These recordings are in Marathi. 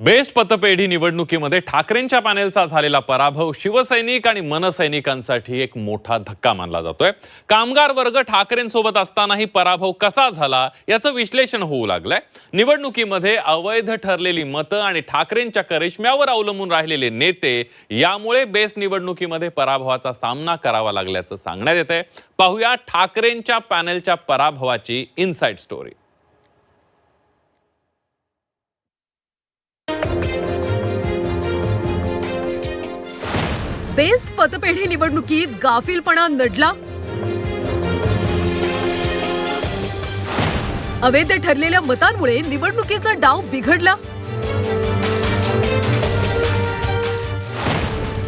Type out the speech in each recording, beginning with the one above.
बेस्ट पतपेढी निवडणुकीमध्ये ठाकरेंच्या पॅनेलचा झालेला पराभव शिवसैनिक आणि मनसैनिकांसाठी एक मोठा धक्का मानला जातोय. कामगार वर्ग ठाकरेंसोबत असतानाही पराभव कसा झाला याचं विश्लेषण होऊ लागलंय. निवडणुकीमध्ये अवैध ठरलेली मतं आणि ठाकरेंच्या करिश्म्यावर अवलंबून राहिलेले नेते यामुळे बेस्ट निवडणुकीमध्ये पराभवाचा सामना करावा लागल्याचं सांगण्यात येत आहे पाहूया ठाकरेंच्या पॅनेलच्या पराभवाची इनसाइड स्टोरी. बेस्ट पतपेढी निवडणुकीत गाफीलपणा नडला. अवैध ठरलेल्या मतांमुळे निवडणुकीचा डाव बिघडला.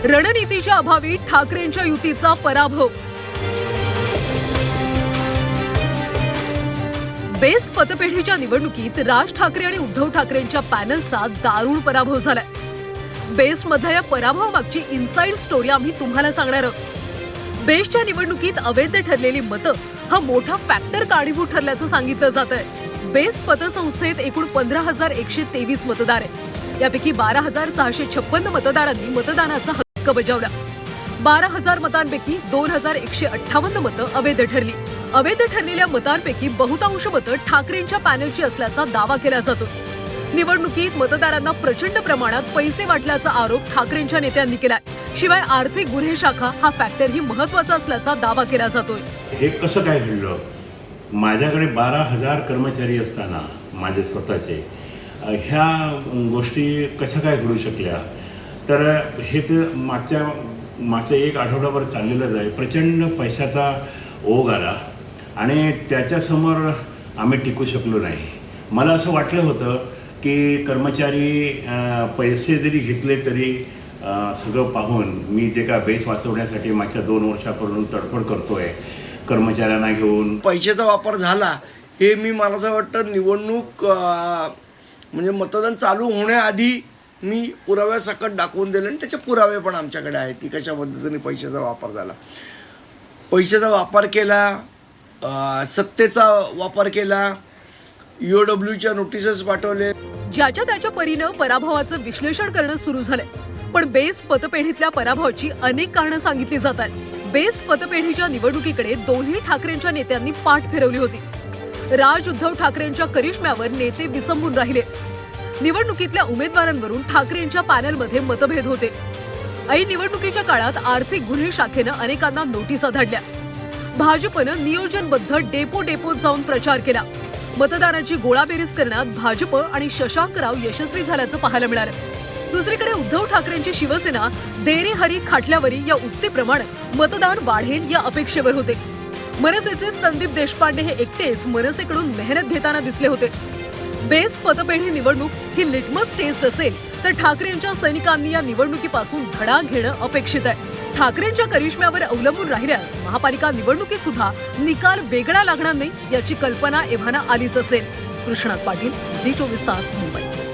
रणनीतीच्या अभावी ठाकरेंच्या युतीचा पराभव. बेस्ट पतपेढीच्या निवडणुकीत राज ठाकरे आणि उद्धव ठाकरेंच्या पॅनलचा दारुण पराभव झालाय. बेस्टमधल्या या पराभवामागची इनसाइड स्टोरी आम्ही तुम्हाला सांगणार आहोत. बेस्टच्या निवडणुकीत अवैध ठरलेली मतं हा मोठा फॅक्टर कारणीभूत ठरल्याचं सांगितलं जात आहे बेस्ट पतसंस्थेत एकूण पंधरा हजार एकशे तेवीस मतदार आहेत. यापैकी बारा हजार सहाशे छप्पन्न मतदारांनी मतदानाचा हक्क बजावला. बारा हजार मतांपैकी दोन हजार एकशे अठ्ठावन्न मतं अवैध ठरली. अवैध ठरलेल्या मतांपैकी बहुतांश मतं ठाकरेंच्या पॅनलची असल्याचा दावा केला जातो निवडणुकीत मतदारांना प्रचंड प्रमाणात पैसे वाटल्याचा आरोप ठाकरेंच्या नेत्यांनी केलाय. शिवाय आर्थिक गुन्हे शाखा हा फॅक्टरही महत्त्वाचा असल्याचा दावा केला जातोय. हे कसं काय घडलं? माझ्याकडे बारा हजार कर्मचारी असताना माझे स्वतःचे ह्या गोष्टी कशा काय घडू शकल्या? तर हे तर मागच्या मागच्या एक आठवड्याभर चाललेलंच आहे. प्रचंड पैशाचा ओघ आला आणि त्याच्यासमोर आम्ही टिकू शकलो नाही. मला असं वाटलं होतं की कर्मचारी पैसे जरी घेतले तरी सगळं पाहून मी जे काय बेस वाचवण्यासाठी मागच्या दोन वर्षाकडून तडफड करतोय कर्मचाऱ्यांना घेऊन. पैशाचा वापर झाला हे मी मला असं वाटतं निवडणूक म्हणजे मतदान चालू होण्याआधी मी पुराव्यासकट दाखवून दिले आणि त्याचे पुरावे पण आमच्याकडे आहेत की कशा पद्धतीने पैशाचा वापर झाला. पैशाचा वापर केला सत्तेचा वापर केला ईओडब्ल्यूच्या डब्ल्यूच्या नोटिसेस पाठवले. ज्याच्या त्याच्या परीनं पराभवाचं विश्लेषण करणं सुरू झालंय. पण बेस्ट पतपेढीतल्या पराभवाची अनेक कारणं सांगितली जात आहेत. बेस्ट पतपेढीच्या निवडणुकीकडे दोन्ही ठाकरेंच्या नेत्यांनी पाठ फिरवली होती. राज उद्धव ठाकरेंच्या करिश्म्यावर नेते विसंबून राहिले. निवडणुकीतल्या उमेदवारांवरून ठाकरेंच्या पॅनलमध्ये मतभेद होते. ऐन निवडणुकीच्या काळात आर्थिक गुन्हे शाखेनं अनेकांना नोटिसा धाडल्या भाजपनं नियोजनबद्ध डेपो डेपोत जाऊन प्रचार केला. मतदारांची गोळाबेरीज करण्यात भाजप आणि शशांकराव यशस्वी झाल्याचं पाहायला मिळालं. दुसरीकडे उद्धव ठाकरेंची शिवसेना देरी हरी खाटल्यावरी या उक्तीप्रमाणे मतदान वाढेल या अपेक्षेवर होते. मनसेचे संदीप देशपांडे हे एकटेच मनसेकडून मेहनत घेताना दिसले होते. बेस पतपेढी निवडणूक ही लिटमस टेस्ट असेल तर ठाकरेंच्या सैनिकांनी या निवडणुकीपासून धडा घेणं अपेक्षित आहे. ठाकरेंच्या करिश्म्यावर अवलंबून राहिल्यास महापालिका निवडणुकीत सुद्धा निकाल वेगळा लागणार नाही याची कल्पना एव्हाना आलीच असेल. कृष्णात पाटील झी चोवीस तास मुंबई.